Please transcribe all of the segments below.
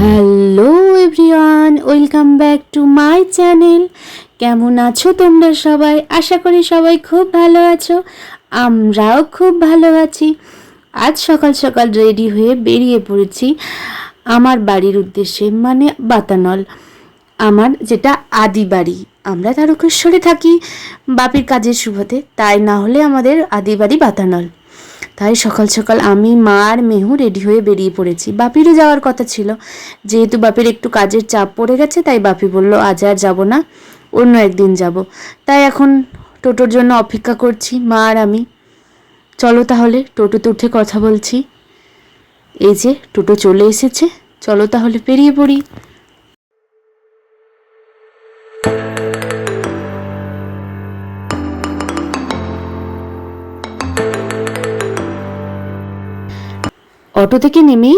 Hello everyone, welcome back to my channel. কেমন আছো তোমরা সবাই? আশা করি সবাই খুব ভালো আছো, আমরাও খুব ভালো আছি। আজ সকাল সকাল রেডি হয়ে বেরিয়ে পড়েছি আমার বাড়ির উদ্দেশ্যে মানে বাতানল। আমার যেটা আদি বাড়ি, আমরা তারকেশ্বরে থাকি, বাপির কাজের সুবাদে তাই না হলে আমাদের আদি বাড়ি বাতানল। তাই সকাল সকাল আমি, মা আর মেহু রেডি হয়ে বেরিয়ে পড়েছি। বাপিরও যাওয়ার কথা ছিল। যেহেতু বাপির একটু কাজের চাপ পড়ে গেছে, তাই বাপি বলল, আজ আর যাব না, অন্য একদিন যাব। তাই এখন টোটোর জন্য অপেক্ষা করছি, মা আর আমি। চলো তাহলে, টোটোতে উঠে কথা বলছি। এই যে, টোটো চলে এসেছে। চলো তাহলে পেরিয়ে পড়ি। অটো থেকে নেমেই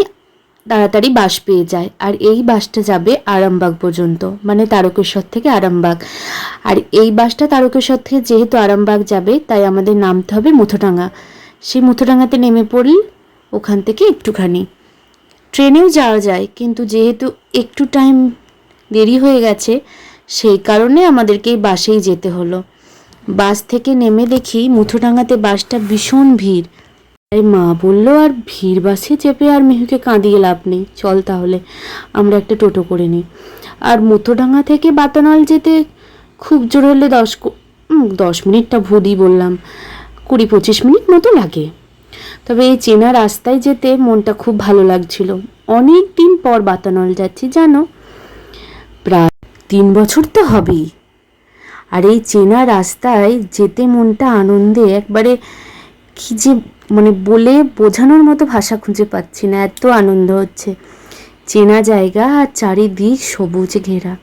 তাড়াতাড়ি বাস পেয়ে যায়। আর এই বাসটা যাবে আরামবাগ পর্যন্ত মানে তারকেশ্বর থেকে আরামবাগ। আর এই বাসটা তারকেশ্বর থেকে যেহেতু আরামবাগ যাবে, তাই আমাদের নামতে হবে মুথোডাঙ্গা সেই মুথোডাঙ্গাতে নেমে পড়ি ওখান থেকে একটুখানি। ট্রেনেও যাওয়া যায়, কিন্তু যেহেতু একটু টাইম দেরি হয়ে গেছে, সেই কারণে আমাদেরকে বাসেই যেতে হলো। বাস থেকে নেমে দেখি মুথোডাঙ্গাতে বাসটা ভীষণ ভিড়। তাই মা বলল, আর ভিড় বাসে চেপে আর মেহুকে কাঁদিয়ে লাভ নেই। চল তাহলে, আমরা একটা টোটো করে নিই। আর মুথোডাঙ্গা থেকে বাতানল যেতে খুব জোর হলে দশ দশ মিনিটটা ভুদি বললাম। কুড়ি পঁচিশ মিনিট মতো লাগে। তবে এই চেনা রাস্তায় যেতে মনটা খুব ভালো লাগছিল। অনেক দিন পর বাতানল যাচ্ছি, জানো? প্রায় তিন বছর তো হবেই। আর এই চেনা রাস্তায় যেতে মনটা আনন্দে একবারে কি যে মানে বলে বোঝানোর মতো ভাষা খুঁজে পাচ্ছি না, এত আনন্দ হচ্ছে। চেনা জায়গা আর চারিদিক সবুজ ঘেরা।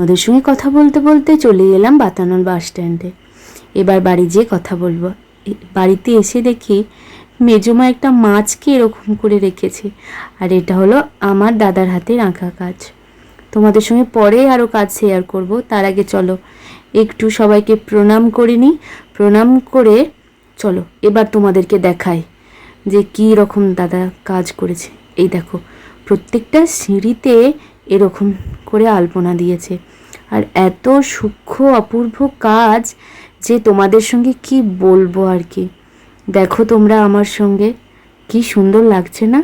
আমাদের সঙ্গে কথা বলতে বলতে চলে গেলাম বাতানল বাস স্ট্যান্ডে এবার বাড়ি যেয়ে কথা বলব। বাড়িতে এসে দেখি মেজমা একটা মাছকে এরকম করে রেখেছে। আর এটা হলো আমার দাদার হাতে রাখা কাজ। তোমাদের সঙ্গে পরে আরও কাজ শেয়ার করব। তার আগে চলো, একটু সবাইকে প্রণাম করে নিই। প্রণাম করে চলো, এবার তোমাদেরকে দেখাই যে কী রকম দাদা কাজ করেছে। এই দেখো, প্রত্যেকটা সিঁড়িতে এরকম করে আলপনা দিয়েছে। আর এত সূক্ষ্ম অপূর্ব কাজ যে তোমাদের সঙ্গে কি বলব আর কি। দেখো তোমরা আমার সঙ্গে, কি সুন্দর লাগছে না?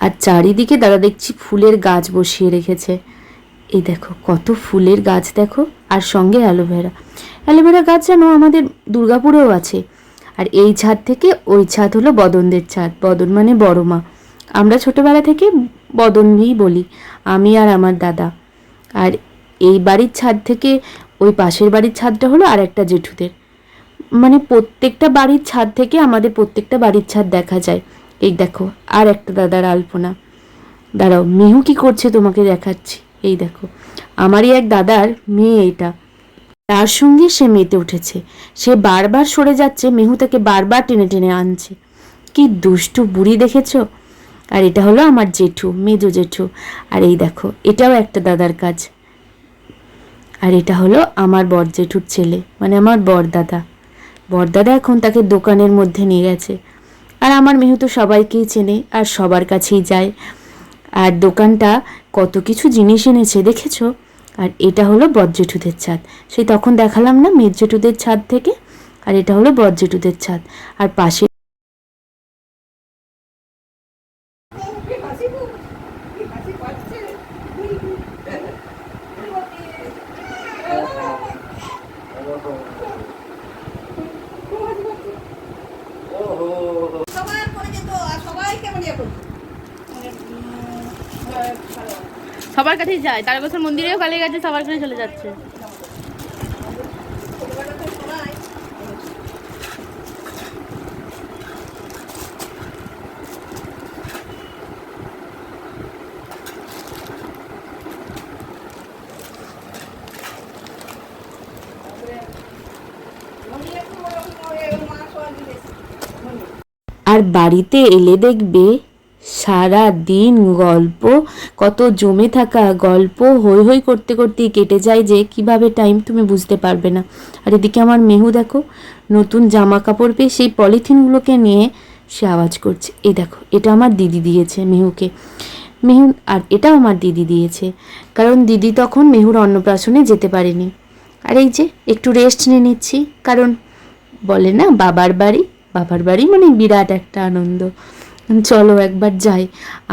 আর চারিদিকে দাদা দেখছি ফুলের গাছ বসিয়ে রেখেছে। এই দেখো, কত ফুলের গাছ দেখো, আর সঙ্গে অ্যালোভেরা। অ্যালোভেরা গাছ যেন আমাদের দুর্গাপুরেও আছে। আর এই ছাদ থেকে ওই ছাদ হলো বদনদের ছাদ। বদন মানে বড় মা। আমরা ছোটোবেলা থেকে বদনই বলি, আমি আর আমার দাদা। আর এই বাড়ির ছাদ থেকে ওই পাশের বাড়ির ছাদটা হলো আর একটা জেঠুদের। মানে প্রত্যেকটা বাড়ির ছাদ থেকে আমাদের প্রত্যেকটা বাড়ির ছাদ দেখা যায়। এই দেখো, আর একটা দাদার আলপনা। দাঁড়াও, মেহু কি করছে তোমাকে দেখাচ্ছি। এই দেখো, আমারই এক দাদার মেয়ে এটা। তার সঙ্গে সে মেতে উঠেছে। সে বারবার সরে যাচ্ছে, মেহু তাকে বারবার টেনে টেনে আনছে। কি দুষ্টু বুড়ি দেখেছ? আর এটা হলো আমার জেঠু, মেজো জেঠু। আর এই দেখো, এটাও একটা দাদার কাজ। আর এটা হলো আমার বর জেঠুর ছেলে মানে আমার বরদাদা বরদাদা এখন তাকে দোকানের মধ্যে নিয়ে গেছে। আর আমার মেহু তো সবাইকেই চেনে আর সবার কাছেই যায়। আর দোকানটা কত কিছু জিনিস এনেছে, দেখেছ? আর এটা হলো বজ্জেঠুদের ছাদ। সেই তখন দেখালাম না মেজজেঠুদের ছাদ থেকে? আর এটা হলো বজ্জেঠুদের ছাদ। আর পাশে সবার করে যেত আর সবাইকে মানে ইয়ে করতো। সবার কাছেই যায়। তার তারকেশ্বর মন্দিরেও কালী গেছে, সবার কাছে চলে যাচ্ছে। আর বাড়িতে এলে দেখবে সারা দিন গল্প, কত জমে থাকা গল্প হই হই করতে করতেই কেটে যায় যে কীভাবে টাইম তুমি বুঝতে পারবে না। আর এদিকে আমার মেহু দেখো, নতুন জামা কাপড় পেয়ে সেই পলিথিনগুলোকে নিয়ে সে আওয়াজ করছে। এই দেখো, এটা আমার দিদি দিয়েছে মেহুকে। মেহু, আর এটাও আমার দিদি দিয়েছে। কারণ দিদি তখন মেহুর অন্নপ্রাশনে যেতে পারেনি। আর এই যে, একটু রেস্ট নিয়ে নিচ্ছি। কারণ বলে না, বাবার বাড়ি বাবার বাড়ি মানে বিরাট একটা আনন্দ। চলো একবার যাই।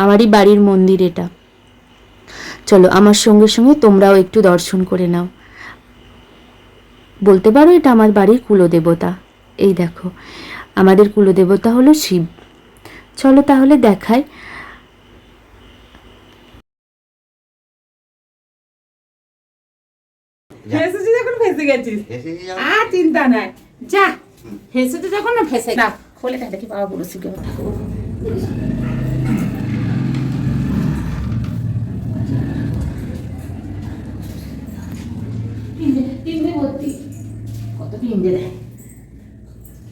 আমারই বাড়ির মন্দির এটা। চলো আমার সঙ্গে সঙ্গে তোমরাও একটু দর্শন করে নাও। বলতে পারো এটা আমার বাড়ির কুলদেবতা। এই দেখো আমাদের কুলদেবতা হলো শিব। চলো তাহলে যখন ফেসে গেছিস? আর চিন্তা নাই। যা যখন না ফেসে না খোলে দেখি বাবা বলেছি কেউ তিনটে ভর্তি। কত তিনটে দেয়?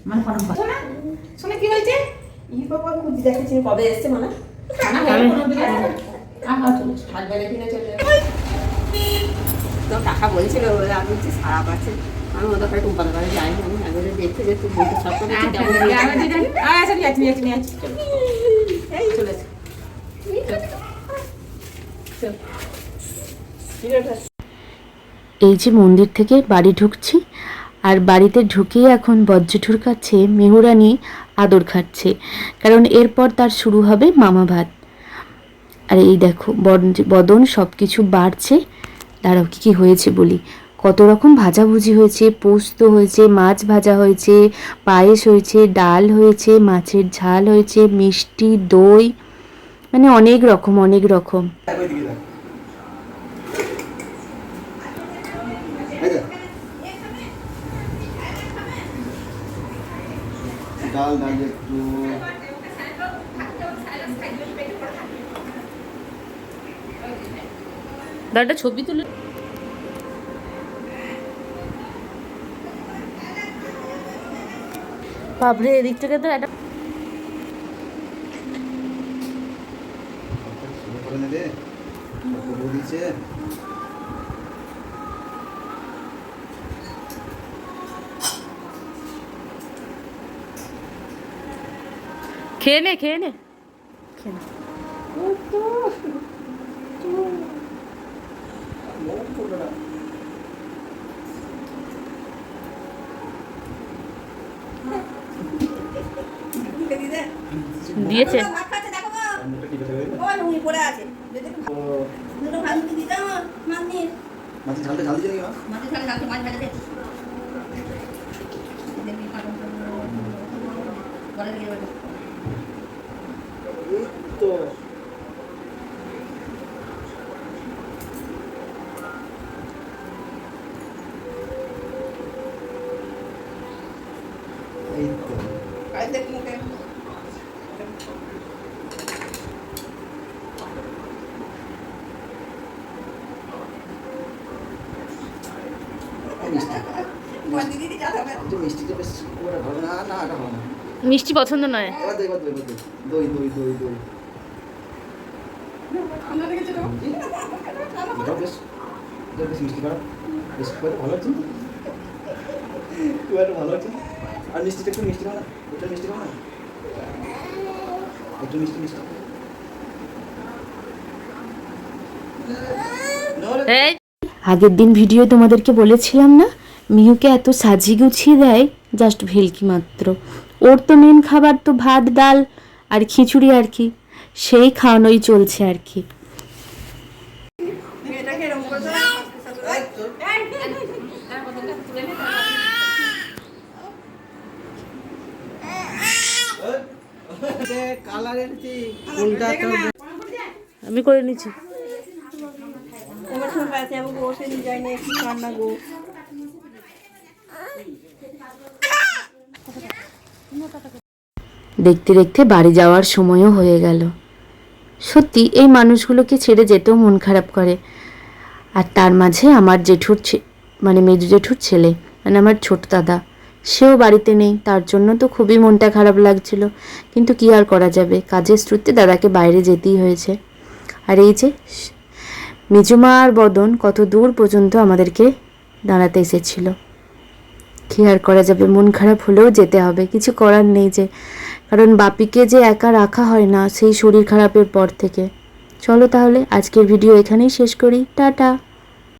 মানে কোনো কথা না শুনে কি হয়েছে? ই বাবা খুঁজি দেখেছি কবে এসছে মানে? খানা হয়ে কোনো দিকে আহা চলেছে হাত বেড়ে কিনে চলে তো টাকা বলছিল বলে আমি বলছি সারা পাচ্ছে। আমি ওদের কাছে টুম্পাদের বাড়ি যাই। আমি একবারে দেখতে যে তুই বলতে সব করে আচ্ছা নিয়ে আসি নিয়ে আসি নিয়ে আসি এই চলেছে এই যে মন্দির থেকে বাড়ি ঢুকছি, আর বাড়িতে ঢুকেই এখন বজ্রঠুর কাছে মেহুরানি আদর খাচ্ছে, কারণ এরপর তার শুরু হবে মামা ভাত। আর এই দেখো বদ- বদন সব কিছু বাড়ছে। দাঁড়াও, কী কী হয়েছে বলি? কত রকম ভাজাভুজি হয়েছে, পোস্ত হয়েছে, মাছ ভাজা হয়েছে, পায়েস হয়েছে, ডাল হয়েছে, মাছের ঝাল হয়েছে, মিষ্টি, দই মানে অনেক রকম অনেক রকম। ডাল ডাল একটু দাদাটা ছবি তুলে বাপরে এদিক থেকে তো একটা শুরু করে নেবে দিচ্ছে খেয়ে নে খেয়ে নে। দিদে দিয়েছে। আছে যদি ও দুটো ভাত মুখে দিতে আমার মাছ নিয়ে মাছের ঝালটা ঝাল দিচ্ছে নাকি মা? মাছের সাথে কালকে মাছ ভাজা দে দেখবি কাটন বলে দিয়ে বলে এই তো এই তো কাজ দেখ মুখে এই মিষ্টি বল দিদি দিদি যা হবে একটু মিষ্টিটা বেশ খুব না না এটা ভালো না। মিষ্টি পছন্দ নয়। দই দই দই দই। আর মিষ্টিটা একটু মিষ্টি খাও না? একটু মিষ্টি খাও না? একটু মিষ্টি মিষ্টি। আগের দিন ভিডিও তোমাদেরকে বলেছিলাম না মিহুকে এত সাজিয়ে গুছিয়ে দেয় জাস্ট ভেলকি মাত্র ওর তো মেন খাবার তো ভাত ডাল আর খিচুড়ি আর কি সেই খাওয়ানোই চলছে আর কি আমি করে নিচ্ছি না একটু রান্না গো। দেখতে দেখতে বাড়ি যাওয়ার সময়ও হয়ে গেল। সত্যি, এই মানুষগুলোকে ছেড়ে যেতেও মন খারাপ করে। আর তার মাঝে আমার জেঠুর মানে মেজু জেঠুর ছেলে মানে আমার ছোট দাদা। সেও বাড়িতে নেই, তার জন্য তো খুবই মনটা খারাপ লাগছিল। কিন্তু কি আর করা যাবে? কাজের সূত্রে দাদাকে বাইরে যেতেই হয়েছে। আর এই যে মেজমা আর বদন কত দূর পর্যন্ত আমাদেরকে দাঁড়াতে এসেছিল। কি আর করা যাবে? মন খারাপ হলেও যেতে হবে। কিছু করার নেই যে। কারণ বাপিকে যে একা রাখা হয় না, সেই শরীর খারাপের পর থেকে। চলো তাহলে, আজকের ভিডিও এখানেই শেষ করি। টাটা!